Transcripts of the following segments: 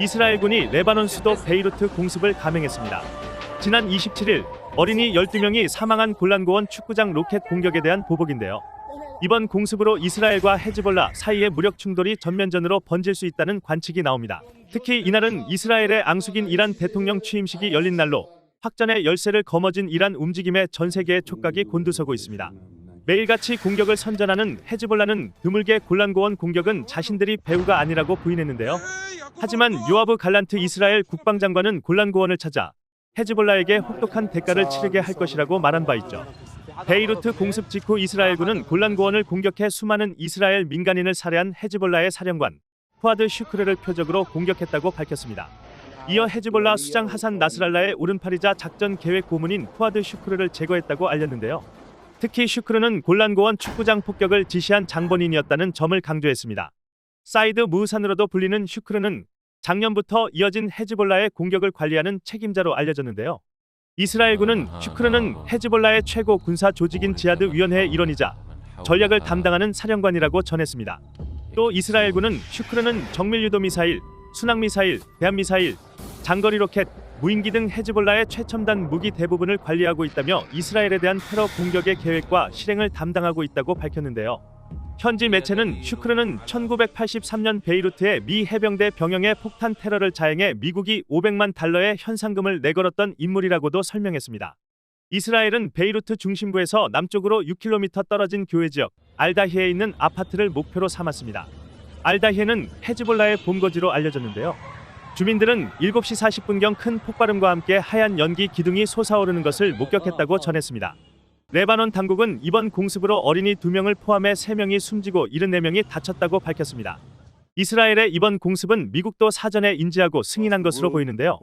이스라엘 군이 레바논 수도 베이루트 공습을 감행했습니다. 지난 27일 어린이 12명이 사망한 골란고원 축구장 로켓 공격에 대한 보복인데요. 이번 공습으로 이스라엘과 헤즈볼라 사이의 무력 충돌이 전면전으로 번질 수 있다는 관측이 나옵니다. 특히 이날은 이스라엘의 앙숙인 이란 대통령 취임식이 열린 날로 확전의 열쇠를 거머쥔 이란 움직임에 전 세계의 촉각이 곤두서고 있습니다. 매일같이 공격을 선전하는 헤즈볼라는 드물게 골란고원 공격은 자신들이 배후가 아니라고 부인했는데요. 하지만 요아브 갈란트 이스라엘 국방장관은 골란고원을 찾아 헤즈볼라에게 혹독한 대가를 치르게 할 것이라고 말한 바 있죠. 베이루트 공습 직후 이스라엘군은 골란고원을 공격해 수많은 이스라엘 민간인을 살해한 헤즈볼라의 사령관 푸아드 슈크레를 표적으로 공격했다고 밝혔습니다. 이어 헤즈볼라 수장 하산 나스랄라의 오른팔이자 작전 계획 고문인 푸아드 슈크르를 제거했다고 알렸는데요. 특히 슈크르는 골란고원 축구장 폭격을 지시한 장본인이었다는 점을 강조했습니다. 사이드 무산으로도 불리는 슈크르는 작년부터 이어진 헤즈볼라의 공격을 관리하는 책임자로 알려졌는데요. 이스라엘군은 슈크르는 헤즈볼라의 최고 군사 조직인 지하드 위원회의 일원이자 전략을 담당하는 사령관이라고 전했습니다. 또 이스라엘군은 슈크르는 정밀 유도 미사일, 순항 미사일, 대함 미사일, 장거리 로켓, 무인기 등 헤즈볼라의 최첨단 무기 대부분을 관리하고 있다며 이스라엘에 대한 테러 공격의 계획과 실행을 담당하고 있다고 밝혔는데요. 현지 매체는 슈크르는 1983년 베이루트의 미 해병대 병영의 폭탄 테러를 자행해 미국이 500만 달러의 현상금을 내걸었던 인물이라고도 설명했습니다. 이스라엘은 베이루트 중심부에서 남쪽으로 6km 떨어진 교외 지역 알다히에 있는 아파트를 목표로 삼았습니다. 알다히에는 헤즈볼라의 본거지로 알려졌는데요. 주민들은 7시 40분경 큰 폭발음과 함께 하얀 연기 기둥이 솟아오르는 것을 목격했다고 전했습니다. 레바논 당국은 이번 공습으로 어린이 2명을 포함해 3명이 숨지고 74명이 다쳤다고 밝혔습니다. 이스라엘의 이번 공습은 미국도 사전에 인지하고 승인한 것으로 보이는데요.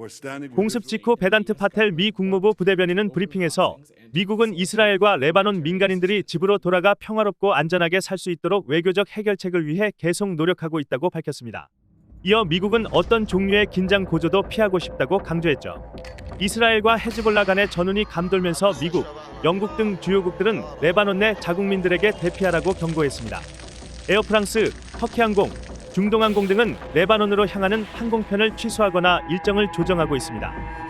공습 직후 베단트 파텔 미 국무부 부대변인은 브리핑에서 미국은 이스라엘과 레바논 민간인들이 집으로 돌아가 평화롭고 안전하게 살 수 있도록 외교적 해결책을 위해 계속 노력하고 있다고 밝혔습니다. 이어 미국은 어떤 종류의 긴장 고조도 피하고 싶다고 강조했죠. 이스라엘과 헤즈볼라 간의 전운이 감돌면서 미국, 영국 등 주요국들은 레바논 내 자국민들에게 대피하라고 경고했습니다. 에어프랑스, 터키항공, 중동항공 등은 레바논으로 향하는 항공편을 취소하거나 일정을 조정하고 있습니다.